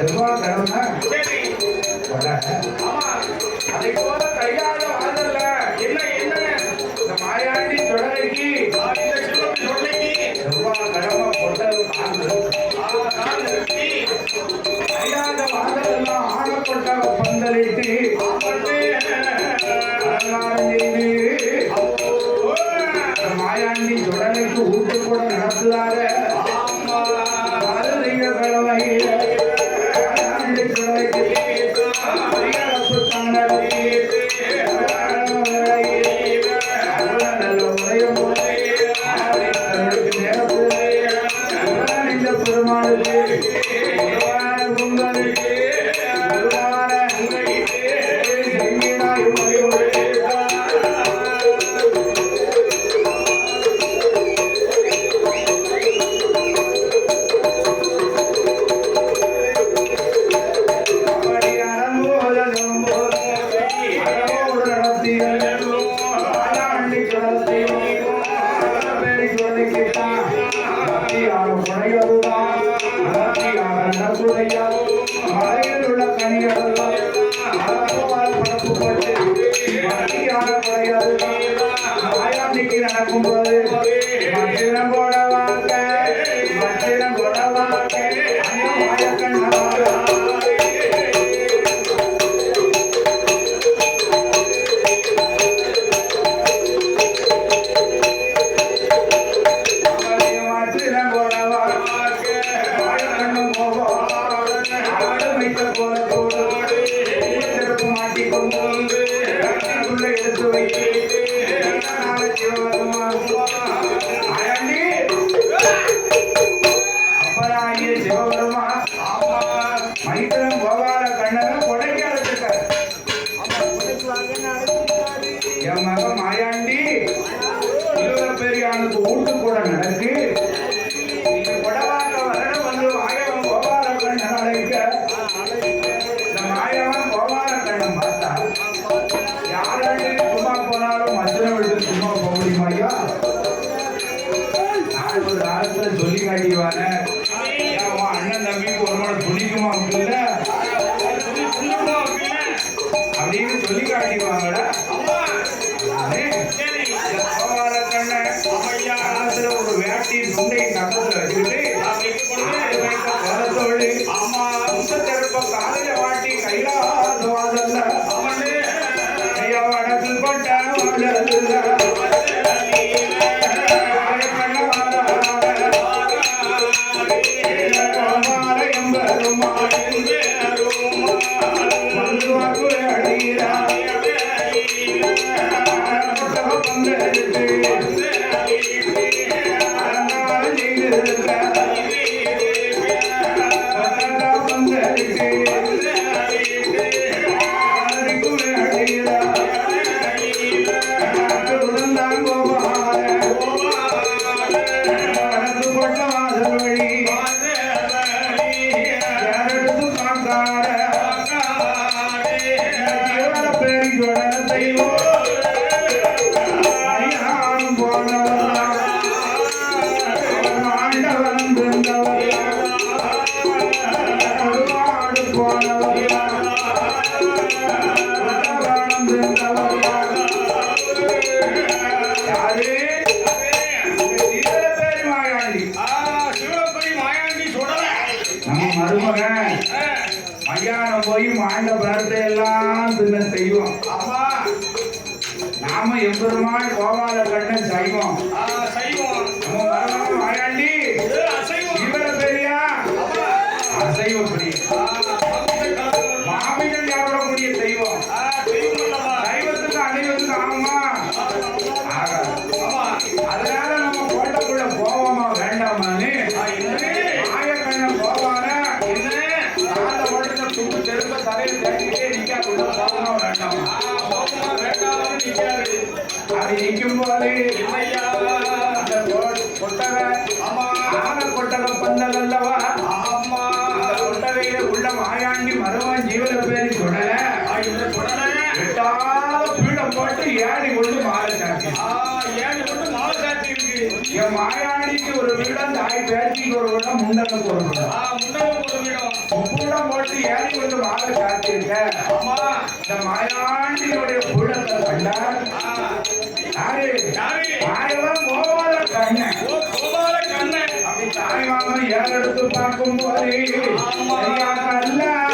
செவ்வாய்க்கிழமை ஆயாண்டிக்கு நடக்கும்போது போட வாங்க. மத்திரம் போட வாங்க. அந்த மாயக்கண்ணாக மைத்திரம் என் மகன் மாயாண்டி இருபது பெரியானுக்கு ஊட்டு கூட நடக்கு. நீங்க கொடவாக்க வரணும் வந்து மாயவன் கோபால அழைக்க. இந்த மாயவன் கோபால கண்ணன் பார்த்தா யாராண்டி சும்மா போனாலும் மச்சனை விட்டு சும்மா போக சொல்லி காட்டிவாங்கடா அதே இந்த கோபால கண்ணன் காலத்துல ஒரு வேட்டி துண்டை கட்டத்துல வச்சுக்கிட்டு ஆடு வைத்த கோலத்தோடு உச்சத்திருப்ப காலையில வாட்டி கைலாச வாசல்ல ஐயா வடக்கு கொட்ட வாழல்ல மருமகன் மயானம் போய் மாண்ட பழத்தை எல்லாம் தின்ன செய்வோம் நாம எம்பெருமாள் கோபால கண்ணன் சைவம் அது நிற்கும் போது கொட்டகை ஆன கொட்டகை பந்தல் அல்லவா. அந்த கொட்டகையில உள்ள மாயாண்டி மருமன் ஜீவன பேரி. எட்டாத பீடம் போட்டு ஏறி கொண்டு மாலை ஆ, ஏழு கொண்டு மாலை சாத்தி இருக்கு. என் மாயாண்டிக்கு ஒரு வீடம் தாய் பேச்சிக்கு ஒரு வீடம் முண்டனுக்கு ஒரு வீடம் ஆ, முன்னாடி ஒரு வீடம். முப்பூடம் போட்டு ஏறி கொண்டு மாலை சாத்தியிருக்க ஆமா. இந்த மாயாண்டியுடைய பீடத்தை கண்டார் யாரு யாரு? ஆயிரம் போவாத கண்ணன் கோபால கண்ணன். அப்படி தாய் மாமன் ஏறெடுத்து பார்க்கும் போது. ஐயா கல்லாக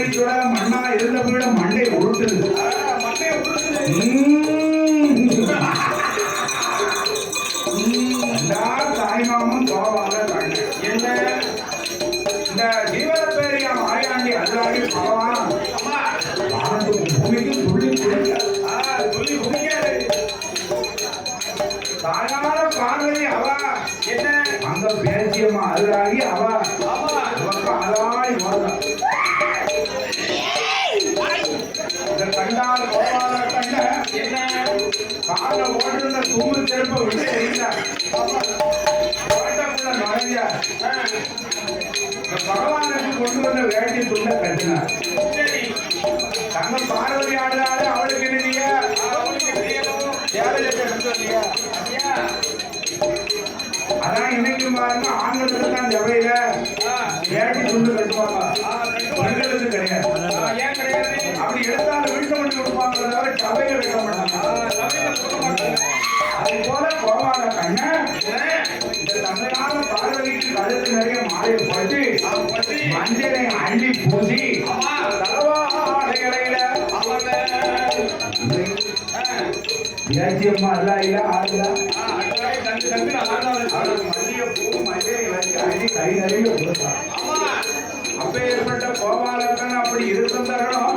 சீவர பேரி சொல்ல மண்ணா இருந்த வீடம் மண்டை உருட்டுது உம். உம். என்ன? இந்த ஜீவர மாயாண்டி அல்லாடி பூமிக்கு துள்ளி குடிக்காது. பார்வதி அவ. என்ன? அந்த பேச்சியம்மா அல்லாடி அவ. கண்டால் கோபால கண்ண என்ன? கால ஓடுற தூள் திருப்ப விட்டு. கோட்டைக்குள்ள பகவானுக்கு கொண்டு வந்த வேட்டி துண்டை கட்டினார். தங்க பார்வதி ஆடுறாரு அவளுக்கு ஐயா அதான் இன்னைக்கு பாருங்க ஆண்களுக்கு தான் சபையில ஆ, வேட்டி துண்டு கட்டுவாங்க. அப்படி எடுத்தாலும் வீட்டு பண்ணி கொடுப்பாங்க தவிர சபையில வைக்க மாட்டாங்க. சொல்ல மாட்டாங்க. அது போல கோபால கண்ணன் இந்த தமிழ்நாடு பார்வதிக்கு கழுத்து நிறைய மாலை போட்டு மஞ்சளை அள்ளி பூசி ஆமா தலவாடைகளையில அவன இல்ல மல்லிகை பூ மஞ்சளை வச்சு அள்ளி கை நிறைய கொடுத்தான் அப்ப ஏற்பட்ட கோபாலக்கன் அப்படி இருந்திருந்தாலும்